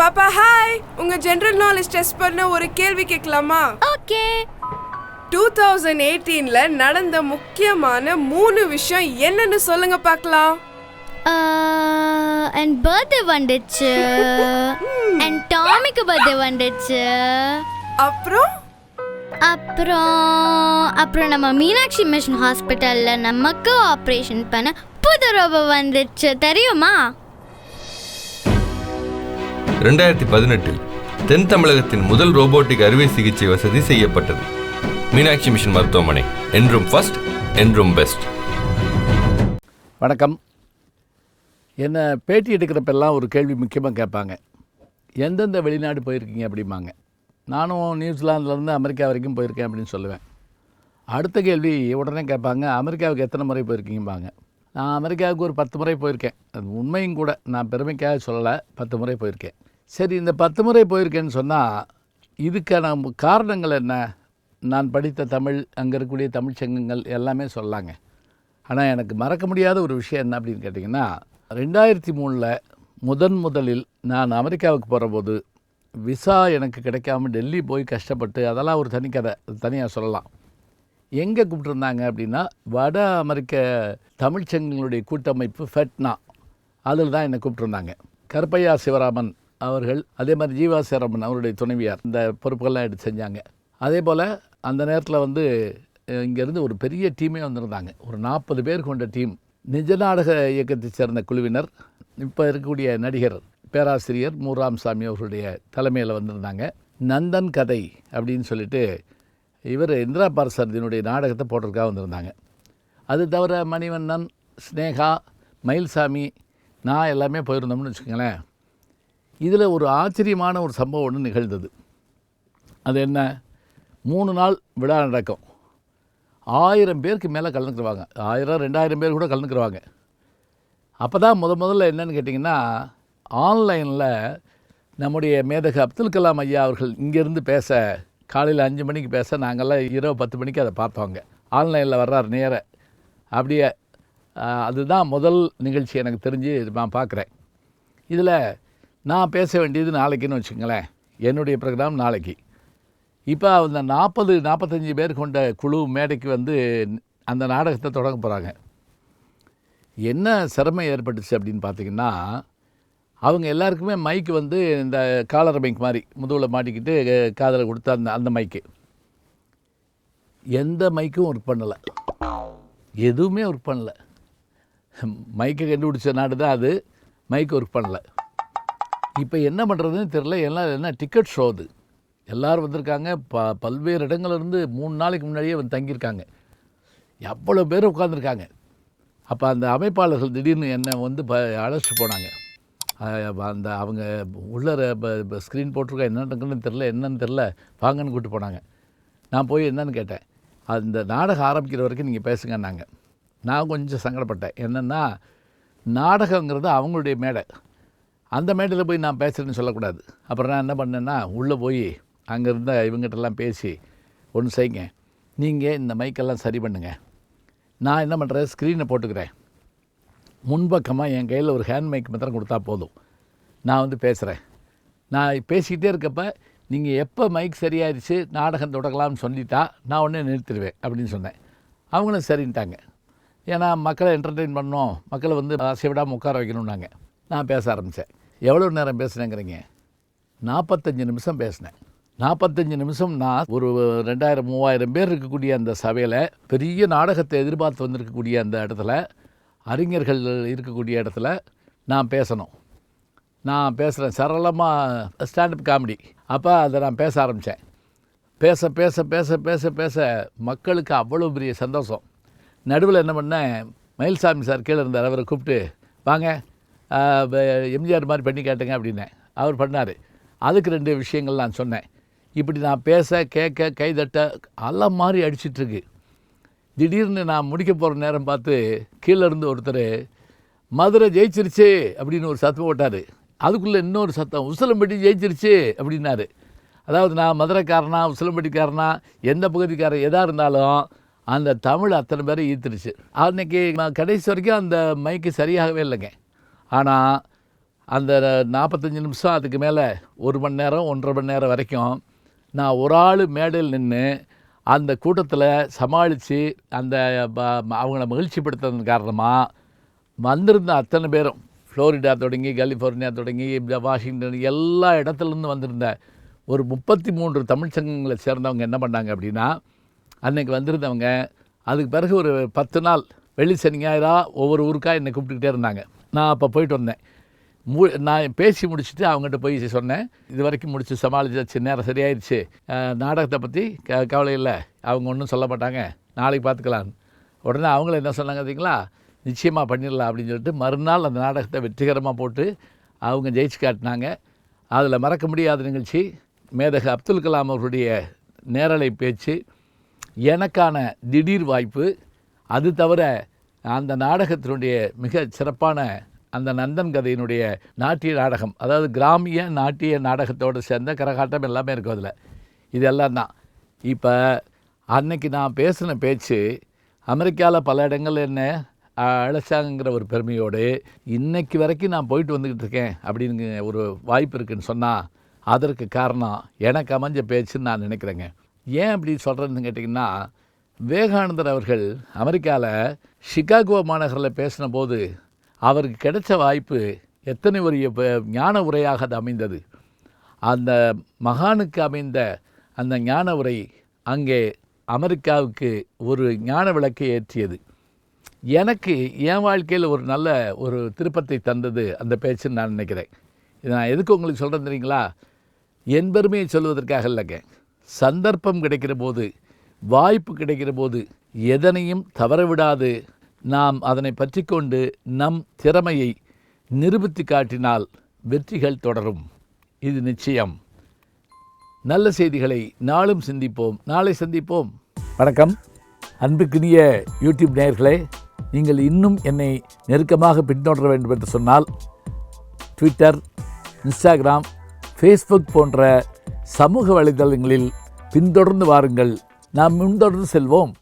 பாப்பா ஹாய் உங்க general knowledge test பண்ண ஒரு கேள்வி கேட்கலாமா? ஓகே. டூ தௌசண்ட் எயிட்டீன்ல நடந்த முக்கியமான மூணு விஷயம் என்னன்னு சொல்லுங்க பார்க்கலாம். என் பர்த்டே வந்துச்சு. என் டாமிக்கு பர்த்டே வந்துச்சு. அப்புறம்? அப்புறம் அப்புறம் நம்ம மீனாட்சி மிஷன் ஹாஸ்பிட்டல்ல நமக்கு ஆப்ரேஷன் பண்ண புது ரோபோ வந்துச்சு. தெரியுமா? ரெண்டாயிரத்தி பதினெட்டில் தென் தமிழகத்தின் முதல் ரோபோட்டிக் அறுவை சிகிச்சை வசதி செய்யப்பட்டது. மீனாட்சி மிஷன் மருத்துவமனை. என்றும் ஃபர்ஸ்ட் என்றும் பெஸ்ட் வணக்கம். என்னை பேட்டி எடுக்கிறப்பெல்லாம் ஒரு கேள்வி முக்கியமாக கேட்பாங்க. எந்தெந்த வெளிநாடு போயிருக்கீங்க அப்படிம்பாங்க. நானும் நியூசிலாந்துலேருந்து அமெரிக்கா வரைக்கும் போயிருக்கேன் அப்படின்னு சொல்லுவேன். அடுத்த கேள்வி உடனே கேட்பாங்க அமெரிக்காவுக்கு எத்தனை முறை போயிருக்கீங்கம்பாங்க? நான் அமெரிக்காவுக்கு ஒரு பத்து முறை போயிருக்கேன். அது உண்மையும் கூட நான் பெருமைக்காக சொல்லலை பத்து முறை போயிருக்கேன். சரி இந்த பத்து முறை போயிருக்கேன்னு சொன்னால் இதுக்கான காரணங்கள் என்ன? நான் படித்த தமிழ் அங்கே இருக்கக்கூடிய தமிழ் சங்கங்கள் எல்லாமே சொல்லாங்க. ஆனால் எனக்கு மறக்க முடியாத ஒரு விஷயம் என்ன அப்படின்னு கேட்டிங்கன்னா ரெண்டாயிரத்தி மூணில் முதன் முதலில் நான் அமெரிக்காவுக்கு போகிறபோது விசா எனக்கு கிடைக்காம டெல்லி போய் கஷ்டப்பட்டு அதெல்லாம் ஒரு தனிக்கதை தனியாக சொல்லலாம். எங்கே கூப்பிட்ருந்தாங்க அப்படின்னா வட அமெரிக்க தமிழ்ச்சங்கங்களுடைய கூட்டமைப்பு ஃபெட்னா அதில் தான் என்னை கூப்பிட்ருந்தாங்க கருப்பையா சிவராமன் அவர்கள் அதே மாதிரி ஜீவா சேரமன் அவருடைய துணைவியார் இந்த பொறுப்புகள்லாம் எடுத்து செஞ்சாங்க. அதே போல் அந்த நேரத்தில் வந்து இங்கேருந்து ஒரு பெரிய டீமே வந்திருந்தாங்க. ஒரு நாற்பது பேர் கொண்ட டீம். நிஜ நாடக இயக்கத்தைச் சேர்ந்த குழுவினர் இப்போ இருக்கக்கூடிய நடிகர் பேராசிரியர் மூராம்சாமி அவர்களுடைய தலைமையில் வந்திருந்தாங்க. நந்தன் கதை அப்படின்னு சொல்லிட்டு இவர் இந்திரா பாரசாரதியினுடைய நாடகத்தை போட்டிருக்காக வந்திருந்தாங்க. அது தவிர மணிவண்ணன் ஸ்னேகா மயில்சாமி நான் எல்லாமே போயிருந்தோம்னு வச்சுக்கோங்களேன். இதில் ஒரு ஆச்சரியமான ஒரு சம்பவம் ஒன்று நிகழ்ந்தது. அது என்ன? மூணு நாள் விழா நடக்கும். ஆயிரம் பேருக்கு மேலே கலந்துக்குருவாங்க. ஆயிரம் ரெண்டாயிரம் பேர் கூட கலந்துக்குருவாங்க. அப்போ தான் முத முதல்ல என்னென்னு கேட்டிங்கன்னா ஆன்லைனில் நம்முடைய மேதக அப்துல் கலாம் ஐயா அவர்கள் இங்கேருந்து பேச காலையில் அஞ்சு மணிக்கு பேச நாங்கள்லாம் இரவு பத்து மணிக்கு அதை பார்த்தோங்க ஆன்லைனில் வர்றார் நேர. அப்படியே அதுதான் முதல் நிகழ்ச்சி எனக்கு தெரிஞ்சு நான் பார்க்குறேன். இதில் நான் பேச வேண்டியது நாளைக்குன்னு வச்சுங்களேன். என்னுடைய ப்ரோக்ராம் நாளைக்கு. இப்போ அந்த நாற்பது நாற்பத்தஞ்சு பேர் கொண்ட குழு மேடைக்கு வந்து அந்த நாடகத்தை தொடங்க போகிறாங்க என்ன சிரமம் ஏற்பட்டுச்சு அப்படின்னு பார்த்தீங்கன்னா அவங்க எல்லாருக்குமே மைக்கு வந்து இந்த காலர் மைக் மாதிரி முதுகில் மாட்டிக்கிட்டு காதில் கொடுத்த அந்த அந்த மைக்கு எந்த மைக்கும் ஒர்க் பண்ணலை. எதுவுமே ஒர்க் பண்ணலை. மைக்கை கண்டுபிடிச்ச நாடு தான் அது. மைக் ஒர்க் பண்ணலை. இப்போ என்ன பண்ணுறதுன்னு தெரில எல்லாம் என்ன டிக்கெட் ஷோ அது. எல்லோரும் வந்திருக்காங்க. ப பல்வேறு இடங்கள்லேருந்து மூணு நாளைக்கு முன்னாடியே வந்து தங்கியிருக்காங்க. எவ்வளோ பேர் உட்காந்துருக்காங்க அப்போ அந்த அமைப்பாளர்கள் திடீர்னு என்னை வந்து ப அழைச்சிட்டு போனாங்க. அந்த அவங்க உள்ளர ஸ்க்ரீன் போட்டிருக்கா என்ன தெரில என்னன்னு தெரில வாங்கன்னு கூப்பிட்டு போனாங்க. நான் போய் என்னன்னு கேட்டேன். அந்த நாடகம் ஆரம்பிக்கிற வரைக்கும் நீங்கள் பேசுங்கன்னாங்க நான் கொஞ்சம் சங்கடப்பட்டேன். என்னென்னா நாடகங்கிறது அவங்களுடைய மேடை. அந்த மேடையில் போய் நான் பேசுகிறேன்னு சொல்லக்கூடாது. அப்புறம் நான் என்ன பண்ணேன்னா உள்ளே போய் அங்கே இருந்த இவங்ககிட்டலாம் பேசி ஒன்று செய்யுங்க. நீங்கள் இந்த மைக்கெல்லாம் சரி பண்ணுங்கள் நான் என்ன பண்ணுறேன் ஸ்க்ரீனை போட்டுக்கிறேன். முன்பக்கமாக என் கையில் ஒரு ஹேண்ட் மைக் மாத்திரம் கொடுத்தா போதும். நான் வந்து பேசுகிறேன் நான் பேசிக்கிட்டே இருக்கப்போ நீங்கள் எப்போ மைக் சரியாயிருச்சு நாடகம் தொடங்கலாம்னு சொல்லிட்டா நான் உடனே நிறுத்திடுவேன் அப்படின்னு சொன்னேன். அவங்களும் சரின்ட்டாங்க. ஏன்னா மக்களை என்டர்டெயின் பண்ணோம் மக்களை வந்து ஆசை விடாமல் உட்கார வைக்கணும்னாங்க. நான் பேச ஆரம்பித்தேன் எவ்வளோ நேரம் பேசுனேங்கிறீங்க? நாற்பத்தஞ்சு நிமிஷம் பேசினேன். நாற்பத்தஞ்சு நிமிஷம் நான் ஒரு ரெண்டாயிரம் மூவாயிரம் பேர் இருக்கக்கூடிய அந்த சபையில் பெரிய நாடகத்தை எதிர்பார்த்து வந்திருக்கக்கூடிய அந்த இடத்துல அறிஞர்கள் இருக்கக்கூடிய இடத்துல நான் பேசணும். நான் பேசுகிறேன் சரளமாக ஸ்டாண்டப் காமெடி அப்போ அதை நான் பேச ஆரம்பித்தேன் பேச பேச பேச பேச பேச மக்களுக்கு அவ்வளோ பெரிய சந்தோஷம். நடுவில் என்ன பண்ணேன்? மயில்சாமி சார் கீழே இருந்தார். அவரை கூப்பிட்டு வாங்க எம்ஜிஆர் மாதிரி பண்ணி கேட்டுங்க அப்படின்னேன் அவர் பண்ணார். அதுக்கு ரெண்டு விஷயங்கள் நான் சொன்னேன். இப்படி நான் பேச கேட்க கைதட்ட அலை மாதிரி அடிச்சிட்ருக்கு. திடீர்னு நான் முடிக்க போகிற நேரம் பார்த்து கீழே இருந்து ஒருத்தர் மதுரை ஜெயிச்சிருச்சு அப்படின்னு ஒரு சத்தம் போட்டார். அதுக்குள்ளே இன்னொரு சத்தம் உசிலம்பட்டி ஜெயிச்சிருச்சு அப்படின்னாரு. அதாவது நான் மதுரைக்காரனா உசிலம்பட்டிக்காரனா எந்த பகுதிக்காரன் எதாக இருந்தாலும் அந்த தமிழ் அத்தனை பேரை ஈர்த்துருச்சு. அன்னைக்கு நான் கடைசி வரைக்கும் அந்த மைக்கு சரியாகவே இல்லைங்க. ஆனால் அந்த நாற்பத்தஞ்சு நிமிஷம் அதுக்கு மேலே ஒரு மணி நேரம் ஒன்றரை மணி நேரம் வரைக்கும் நான் ஒரு ஆள் மேடையில் நின்று அந்த கூட்டத்தில் சமாளித்து அந்த ப- அவங்கள மகிழ்ச்சிப்படுத்துறதன் காரணமாக வந்திருந்த அத்தனை பேரும். ஃப்ளோரிடா தொடங்கி கலிஃபோர்னியா தொடங்கி வாஷிங்டன் எல்லா இடத்துலேருந்து வந்திருந்த ஒரு முப்பத்தி மூன்று தமிழ் சங்கங்களை சேர்ந்தவங்க என்ன பண்ணாங்க அப்படின்னா அன்னைக்கு வந்திருந்தவங்க அதுக்கு பிறகு ஒரு பத்து நாள் வெள்ளி சனி ஞாயிறாக ஒவ்வொரு ஊருக்காக என்னை கூப்பிட்டுக்கிட்டே இருந்தாங்க. நான் அப்போ போயிட்டு வந்தேன். மு நான் பேசி முடிச்சுட்டு அவங்ககிட்ட போய் சொன்னேன். இது வரைக்கும் முடிச்சு சமாளிச்சாச்சு நேரம் சரியாயிருச்சு. நாடகத்தை பற்றி க கவலை இல்லை. அவங்க ஒன்றும் சொல்ல மாட்டாங்க. நாளைக்கு பார்த்துக்கலாம் உடனே அவங்கள என்ன சொன்னாங்க பார்த்தீங்களா நிச்சயமாக பண்ணிடலாம் அப்படின்னு சொல்லிட்டு மறுநாள் அந்த நாடகத்தை வெற்றிகரமாக போட்டு அவங்க ஜெயிச்சு காட்டினாங்க. அதில் மறக்க முடியாத நிகழ்ச்சி. மேதக அப்துல் கலாம் அவர்களுடைய நேரலை பேச்சு எனக்கான திடீர் வாய்ப்பு அது தவிர அந்த நாடகத்தினுடைய மிக சிறப்பான அந்த நந்தன் கதையினுடைய நாட்டிய நாடகம் அதாவது கிராமிய நாட்டிய நாடகத்தோடு சேர்ந்த கரகாட்டம் எல்லாமே இருக்கும் அதில். இதெல்லாம் தான். இப்போ அன்னைக்கு நான் பேசின பேச்சு அமெரிக்காவில் பல இடங்கள் என்ன அழைச்சாங்கிற ஒரு பெருமையோடு இன்றைக்கு வரைக்கும் நான் போயிட்டு வந்துக்கிட்டு இருக்கேன் அப்படின்னு ஒரு வாய்ப்பு இருக்குன்னு சொன்னால் அதற்கு காரணம் எனக்கு அமைஞ்ச பேச்சுன்னு நான் நினைக்கிறேங்க. ஏன் அப்படி சொல்கிறேன்னு கேட்டிங்கன்னா விவேகானந்தர் அவர்கள் அமெரிக்காவில் சிகாகோ மாநகரில் பேசின போது அவருக்கு கிடைச்ச வாய்ப்பு எத்தனை ஒரு ஞான உரையாக அது அமைந்தது. அந்த மகானுக்கு அமைந்த அந்த ஞான உரை அங்கே அமெரிக்காவுக்கு ஒரு ஞான விளக்கை ஏற்றியது. எனக்கு என் வாழ்க்கையில் ஒரு நல்ல ஒரு திருப்பத்தை தந்தது அந்த பேச்சுன்னு நான் நினைக்கிறேன். இது நான் எதுக்கு உங்களுக்கு சொல்கிறேன் தெரியுங்களா? என் பெருமையை சொல்வதற்காக இல்லைங்க. சந்தர்ப்பம் கிடைக்கிற போது வாய்ப்பு கிடைக்கிற போது எதனையும் தவறவிடாது. நாம் அதனை பற்றி கொண்டு நம் திறமையை நிரூபித்து காட்டினால் வெற்றிகள் தொடரும். இது நிச்சயம். நல்ல செய்திகளை நாளும் சிந்திப்போம். நாளை சந்திப்போம். வணக்கம். அன்புக்குரிய யூடியூப் நேயர்களே நீங்கள் இன்னும் என்னை நெருக்கமாக பின்தொடர வேண்டும் என்று சொன்னால் ட்விட்டர் இன்ஸ்டாகிராம் ஃபேஸ்புக் போன்ற சமூக வலைதளங்களில் பின்தொடர்ந்து வாருங்கள். நாம் முன்தொடர்ந்து செல்வோம்.